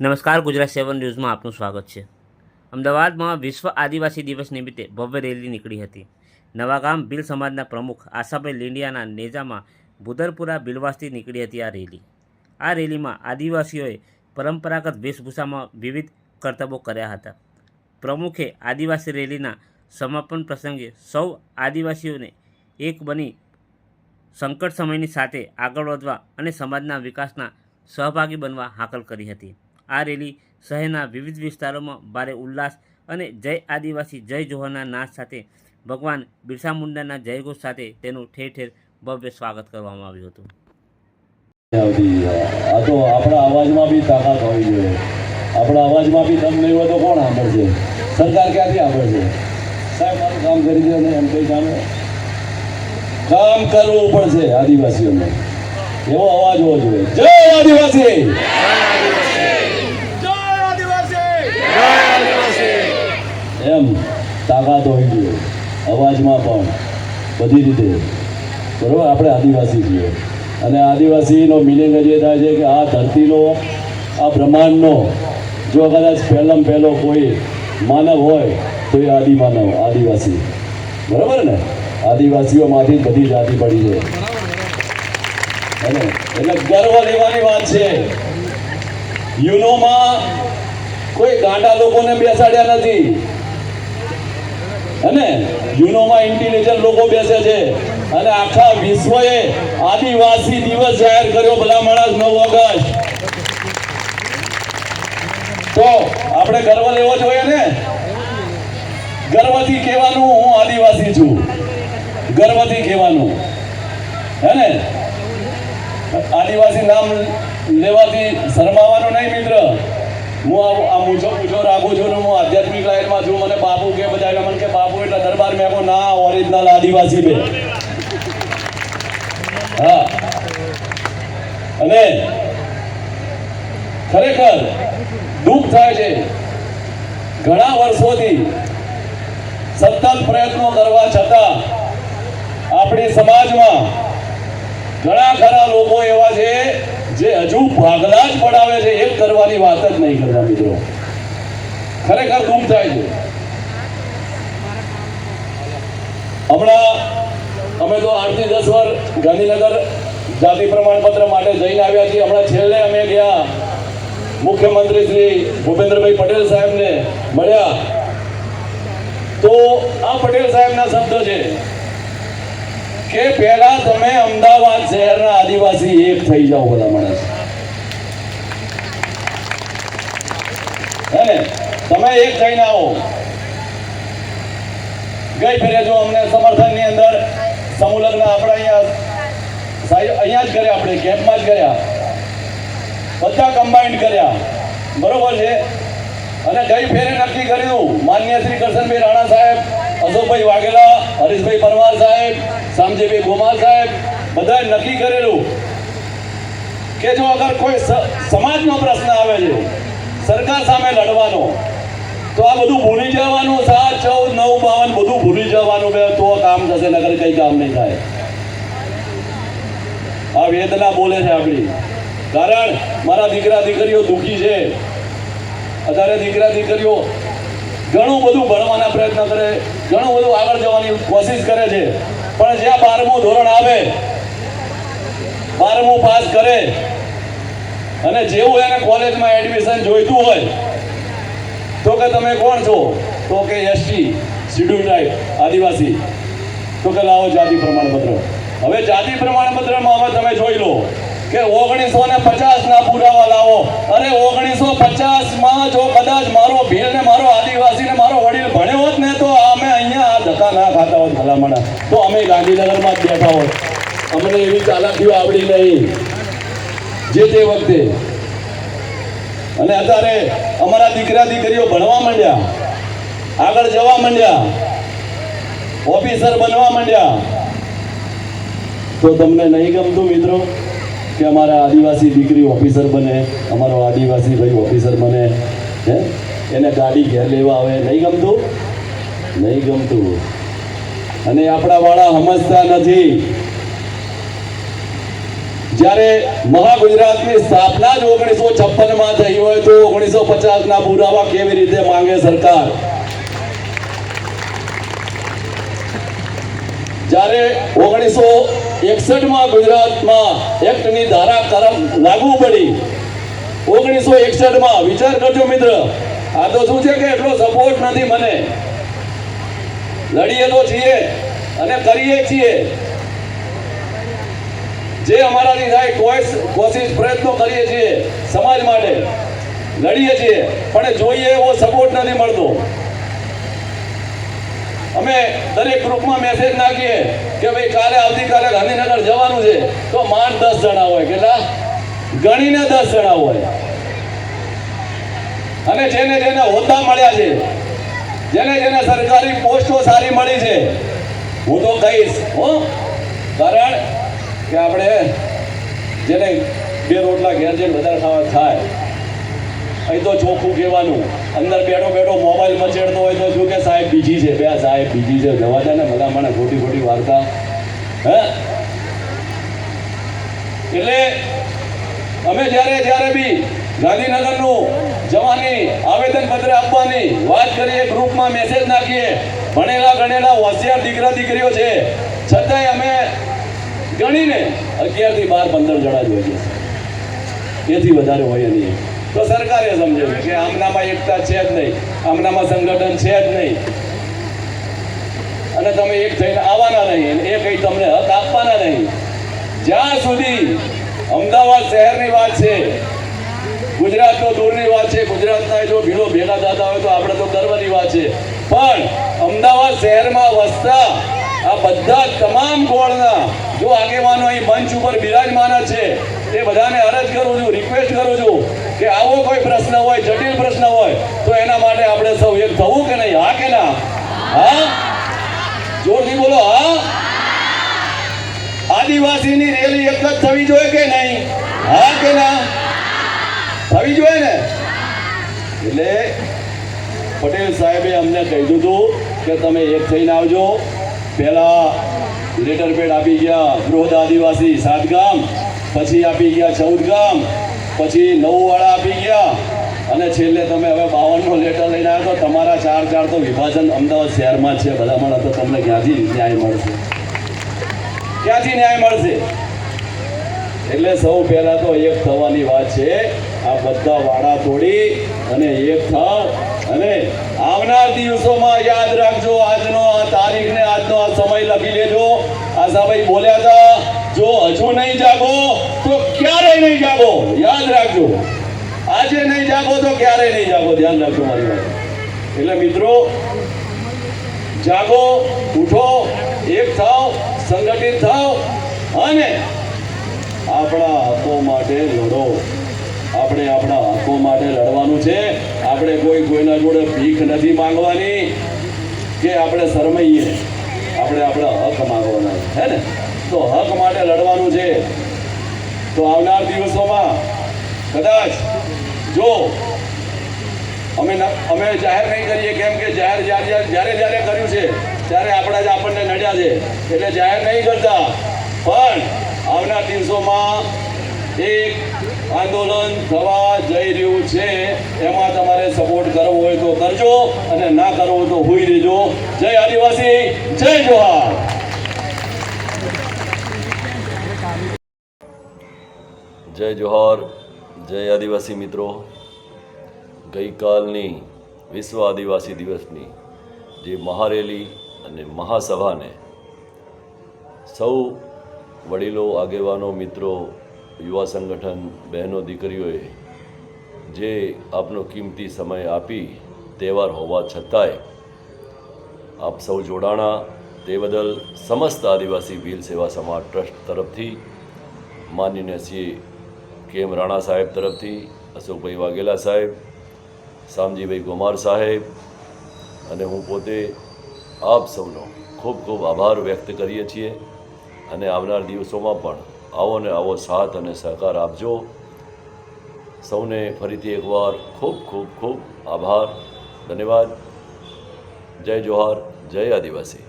નમસ્કાર, ગુજરાત સેવન ન્યૂઝમાં આપનું સ્વાગત છે. અમદાવાદમાં વિશ્વ આદિવાસી દિવસ નિમિત્તે ભવ્ય રેલી નીકળી હતી. નવાગામ ભીલ સમાજના પ્રમુખ આશાભાઈ લીંડિયાના નેજામાં ભુદરપુરા બિલવાસથી નીકળી હતી આ રેલી. આ રેલીમાં આદિવાસીઓએ પરંપરાગત વેશભૂષામાં વિવિધ કરતબો કર્યા હતા. પ્રમુખે આદિવાસી રેલીના સમાપન પ્રસંગે સૌ આદિવાસીઓને એક બની સંકટ સમયની સાથે આગળ વધવા અને સમાજના વિકાસના સહભાગી બનવા હાકલ કરી હતી. આ રેલી શહેરના વિવિધ વિસ્તારોમાં ભારે ઉલ્લાસ અને જય આદિવાસી, જય જોહરના નાદ સાથે ભગવાન બિરસા મુંડાના જયઘોષ સાથે તેનું ઠેર ઠેર ભવ્ય સ્વાગત કરવામાં આવ્યું હતું. આપણા અવાજમાં બી તાકાત હોવી આપણા અવાજમાં બી દમ નહીં હોય તો કોણ સાંભળશે? સરકાર ક્યાંથી સાંભળશે? સાહેબ, મારું કામ કરી દે ને એમ કઈ કામ કામ કરવું પડશે આદિવાસીઓને. એવો અવાજ હોવો જોઈએ. જય આદિવાસી! એમ તાકાત હોવી જોઈએ અવાજમાં પણ બધી રીતે. બરાબર? આપણે આદિવાસી છીએ. અને આદિવાસીનો મિનિંગ જ થાય છે કે આ ધરતીનો, આ બ્રહ્માંડનો, જો કદાચ પહેલાં પહેલો કોઈ માનવ હોય, તો એ આદિમાનવ આદિવાસી. બરાબર ને? આદિવાસીઓમાંથી બધી જાતિ પડી છે. એટલે ગર્વ લેવાની વાત છે. યુનોમાં કોઈ ગાંડા લોકોને બેસાડ્યા નથી. અને યુનોમાં ઇન્ટેલિજન્ટ લોકો બેસે છે. અને આખા વિશ્વએ આદિવાસી દિવસ જાહેર કર્યો ભલા માણસ, નવ ઓગસ્ટ. તો આપણે ગર્વ લેવો જોઈએ ને? ગર્વથી કહેવાનું, હું આદિવાસી છું. ગર્વથી કહેવાનું. હે ને? આદિવાસી નામ લેવાથી શરમાવાનું નહીં મિત્ર. હું આ મૂછો પૂછો રાખું છું હું આધ્યાત્મિક લાઈનમાં છું. મને બાપુ કે બધા મને કે, બાપુ, એટલે દરબાર મેં કહું ના ઓરિજિનલ આદિવાસી બે હા. અને ખરેખર દુઃખ થાય છે. ઘણા વર્ષોથી સતત પ્રયત્નો કરવા છતાં આપણી સમાજમાં ઘણા ખરા લોકો એવા છે જે હજુ ભાગલા જ પડાવે છે એ કરવાની વાત જ નહીં કરતા મિત્રો. ખરેખર દુઃખ થાય છે. હમણાં અમે તો આઠથી દસ વર્ષ ગાંધીનગર જાતિ પ્રમાણપત્ર માટે જઈને આવ્યા છીએ. હમણાં છેલ્લે અમે ગયા. મુખ્યમંત્રી શ્રી ભૂપેન્દ્રભાઈ પટેલ સાહેબને મળ્યા. તો આ પટેલ સાહેબના શબ્દ છે. કે પહેલા તમે અમદાવાદ શહેરના આદિવાસી એક થઈ જાઓ બધા માણસ. હે ને તમે એક થઈને આવો. ગઈ ફેરે જો અમને સમર્થનની અંદર સમૂહલગ્ન આપણે અહીંયા સાહેબ અહીંયા જ કર્યા આપણે કેમ્પમાં જ કર્યા. બધા કમ્બાઇન્ડ કર્યા. બરોબર છે? અને ગઈ ફેરે નક્કી કર્યું, માન્ય શ્રી કરશનભાઈ રાણા સાહેબ, અશોકભાઈ વાઘેલા, હરીશભાઈ પરમાર સાહેબ શામજીભાઈ ગોમાલ સાહેબ, બધાએ નક્કી કરેલું કે જો અગર કોઈ સમાજનો પ્રશ્ન આવે છે, સરકાર સામે લડવાનો, તો આ બધું ભૂલી જવાનું, સાત, ચૌદ, નવ, બાવન બધું ભૂલી જવાનું બે, તો કામ થશે નગર કઈ કામ નહીં થાય. આ વેદના બોલે છે આપણી. કારણ મારા દીકરા દીકરીઓ દુઃખી છે. અત્યારે દીકરા દીકરીઓ ઘણું બધું ભણવાના પ્રયત્ન કરે, ઘણું બધું આગળ જવાની કોશિશ કરે છે. પણ જ્યાં બારમું ધોરણ આવે, બારમું પાસ કરે, અને જેવું એને કોલેજમાં એડમિશન જોઈતું હોય, તો કે તમે કોણ છો? તો કે એસટી શિડ્યુલ ટાઈપ આદિવાસી. તો કે લાવો જાતિ પ્રમાણપત્ર. હવે જાતિ પ્રમાણપત્રમાં હવે તમે જોઈ લો કે ઓગણીસો ને પચાસ ના પુરાવા લાવો. અરે ઓગણીસો પચાસમાં જો કદાચ મારો ભીલ ને મારો આદિવાસી ને મારો વડીલ ભણ્યો હોત ને તો અમે અહીંયા આ ધક્કા ના ખાતા હોત ભલામણા તો અમે ગાંધીનગરમાં જ બેઠા હોત અમને એવી ચાલાકીઓ આવડી નહીં. જે તે વખતે. અને અત્યારે અમારા દીકરા દીકરીઓ ભણવા માંડ્યા. આગળ જવા માંડ્યા. ઓફિસર બનવા માંડ્યા. તો તમને નહીં ગમતું મિત્રો કે અમારા આદિવાસી દીકરી ઓફિસર બને, અમારો આદિવાસી ભાઈ ઓફિસર બને, હે? એને ગાડી ઘેર લેવા આવે, નહીં ગમતું? નહીં ગમતું. અને આપણા વાળા સમજતા નથી. જ્યારે મહાગુજરાતની સ્થાપના જ ઓગણીસો છપ્પનમાં થઈ હોય તો ઓગણીસો પચાસ ના પુરાવા કેવી રીતે માંગે સરકાર? જ્યારે ઓગણીસો એકસઠમાં ગુજરાતમાં એક્ટની ધારા કરમ લાગુ પડી ઓગણીસો એકસઠમાં વિચાર કરજો મિત્ર, આ તો શું છે કે એટલો સપોર્ટ નથી મને. લડીએ તો છીએ અને કરીએ છીએ. જે અમારાથી થાય કોઈ કોશિશ પ્રયત્નો કરીએ છીએ, સમાજ માટે લડીએ છીએ, પણ જોઈએ એવો સપોર્ટ નથી મળતો. અમે દરેક ગ્રુપમાં મેસેજ નાખીએ કે ભાઈ કાલે આવતીકાલે ગાંધીનગર જવાનું છે, તો માંડ દસ જણા હોય, કેટલા? ગણીને દસ જણા હોય. અને જેને જેને હોદ્દા મળ્યા છે, જેને જેને સરકારી પોસ્ટો સારી મળી છે, હું તો કહીશ, હો. કારણ કે આપણે જેને બે રોટલા ઘેર જઈને વધારે ખાવા થાય, અહીં તો ચોખ્ખું કહેવાનું. અંદર બેઠો બેઠો મોબાઈલ મચેડતો હોય તો શું કે સાહેબ, બીજી છે? બે, સાહેબ, બીજી છે. જવા દે ને બધા મને ખોટી ખોટી વાર્તા. હે? એટલે અમે જ્યારે જ્યારે બી ગાંધીનગરનું જવાની આવેદનપત્ર આપવાની વાત કરીએ ગ્રુપમાં મેસેજ નાખીએ, ભણેલા ગણેલા હોશિયાર દીકરા દીકરીઓ છે, છતાંય અમે ગણીને અગિયારથી બાર, પંદર જણા જોઈએ એથી વધારે હોય નહીં. તો સરકારે સમજાવ્યું કે આમનામાં એકતા છે જ નહીં. આમનામાં સંગઠન છે જ નહીં. અને તમે એક થઈને આવવાના નહીં એ કંઈ તમને હક આપવાના નહીં. જ્યાં સુધી અમદાવાદ શહેરની વાત છે, ગુજરાત તો દૂરની વાત છે, ગુજરાતના જો ભીડો ભેગા થતા હોય તો આપણે તો ગર્વની વાત છે. પણ અમદાવાદ શહેરમાં વસતા આ બધા તમામ ગોળના જો આગેવાનો અહીં મંચ ઉપર બિરાજમાન છે, એ બધાને અરજ કરું છું રિક્વેસ્ટ કરું છું કે આવો કોઈ પ્રશ્ન હોય, જટિલ પ્રશ્ન હોય, તો એના માટે આપણે સૌ એક થવું કે નહીં? હા કે ના? હા? જોરથી બોલો, હા? આદિવાસીની રેલી એક જ થવી જોઈએ કે નહીં? હા કે ના? થવી જોઈએ ને? એટલે પટેલ સાહેબે અમને કહી દીધું કે તમે એક થઈને આવજો. પહેલા લેટર પેડ આપી ગયા બૃહદ આદિવાસી સાત ગામ, પછી આપી ગયા ચૌદ ગામ, પછી નવવાળા આપી ગયા. અને છેલ્લે તમે હવે બાવનનો લેટર લઈને આવ્યો તો તમારા ચાર ચાર તો વિભાજન અમદાવાદ શહેરમાં છે. ભલામણ તો તમને ક્યાંથી ન્યાય મળશે? ક્યાંથી ન્યાય મળશે? એટલે સૌ પહેલા તો એક થવાની વાત છે. આ બધા વાડા તોડી અને એક થાવ અને આવનાર દિવસોમાં યાદ રાખજો, આજનો આ તારીખ ને આજનો આ સમય લખી લેજો. આશાભાઈ બોલ્યા હતા, જો હજુ નહીં જાગો, તો ક્યારેય નહીં જાગો. યાદ રાખજો. આજે નહીં જાગો તો ક્યારેય નહીં જાગો. ધ્યાન રાખજો મારી વાત. એટલે મિત્રો, જાગો, ઉઠો, એક થાવ સંગઠિત થાવ અને આપણા હકો માટે લડો. આપણે આપણા હકો માટે લડવાનું છે. આપણે કોઈ કોઈના જોડે ભીખ નથી માંગવાની કે આપણે શરમાઈએ. આપણે આપણા હક માંગવાના. હે ને? તો હક માટે લડવાનું છે. તો આવનાર દિવસોમાં કદાચ જો અમે અમે જાહેર નહીં કરીએ, કેમ કે જાહેર જ્યારે જ્યારે જ્યારે કર્યું છે, ત્યારે આપણા જ આપણને નડ્યા છે. એટલે જાહેર નહીં કરતા, પણ આવનાર એક આંદોલન થવા જઈ રહ્યું છે. એમાં તમારે સપોર્ટ કરવો હોય તો કરજો અને ના કરવો તો હોઈ દેજો જય આદિવાસી, જય જોહાર. જય જોહાર, જય આદિવાસી મિત્રો. ગઈકાલની વિશ્વ આદિવાસી દિવસની જે મહારેલી અને મહાસભાને સૌ વડીલો, આગેવાનો, મિત્રો, યુવા સંગઠન, બહેનો, દીકરીઓએ જે આપનો કિંમતી સમય આપી તહેવાર હોવા છતાંય આપ સૌ જોડાણા. તે બદલ સમસ્ત આદિવાસી ભીલ સેવા સમાજ ટ્રસ્ટ તરફથી માનનીય શ્રી કે એમ રાણા સાહેબ તરફથી, અશોકભાઈ વાઘેલા સાહેબ, શામજીભાઈ કુમાર સાહેબ અને હું પોતે આપ સૌનો ખૂબ ખૂબ આભાર વ્યક્ત કરીએ છીએ. અને આવનાર દિવસોમાં પણ આવો ને આવો સાથ અને સહકાર આપજો. સૌને ફરીથી એકવાર ખૂબ ખૂબ ખૂબ આભાર. ધન્યવાદ. જય જોહાર. જય આદિવાસી.